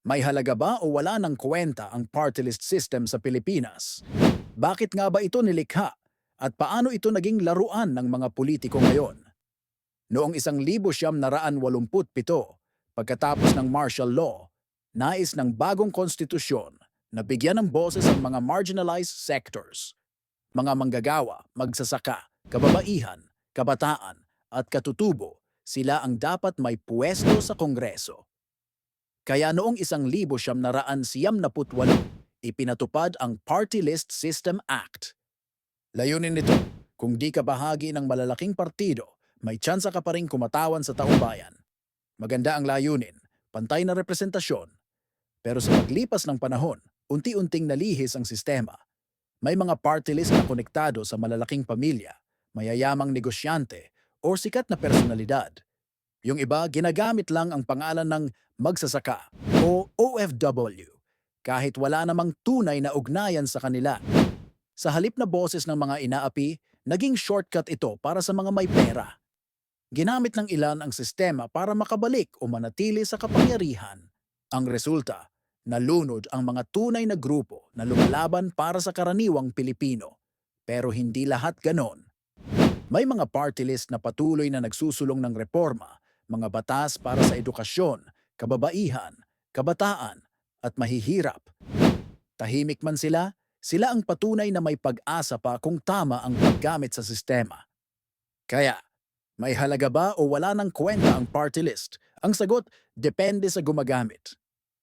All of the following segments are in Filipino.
May halaga ba o wala ng kwenta ang party list system sa Pilipinas? Bakit nga ba ito nilikha? At paano ito naging laruan ng mga politiko ngayon? Noong isang libo siyam naraan walumput pito, pagkatapos ng martial law, nais ng bagong konstitusyon na bigyan ng boses ang mga marginalized sectors. Mga manggagawa, magsasaka, kababaihan, kabataan, at katutubo, sila ang dapat may puwesto sa Kongreso. Kaya noong isang libo siyam naraan siyam na putwalo, ipinatupad ang Party List System Act. Layunin nito, kung di ka bahagi ng malalaking partido, may tsansa ka pa rin kumatawan sa taumbayan. Maganda ang layunin, pantay na representasyon. Pero sa paglipas ng panahon, unti-unting nalihis ang sistema. May mga party list na konektado sa malalaking pamilya, mayayamang negosyante, o sikat na personalidad. Yung iba, ginagamit lang ang pangalan ng magsasaka o OFW, kahit wala namang tunay na ugnayan sa kanila. Sa halip na boses ng mga inaapi, naging shortcut ito para sa mga may pera. Ginamit ng ilan ang sistema para makabalik o manatili sa kapangyarihan. Ang resulta, nalunod ang mga tunay na grupo na lumalaban para sa karaniwang Pilipino. Pero hindi lahat ganon. May mga party list na patuloy na nagsusulong ng reforma, mga batas para sa edukasyon, kababaihan, kabataan, at mahihirap. Tahimik man sila, sila ang patunay na may pag-asa pa kung tama ang paggamit sa sistema. Kaya, may halaga ba o wala ng kwenta ang party list? Ang sagot, depende sa gumagamit.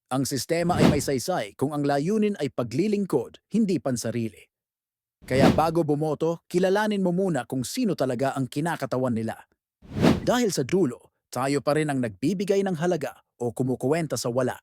Ang sistema ay may saysay kung ang layunin ay paglilingkod, hindi pansarili. Kaya bago bumoto, kilalanin mo muna kung sino talaga ang kinakatawan nila. Dahil sa dulo, tayo pa rin ang nagbibigay ng halaga o kumukuwenta sa wala.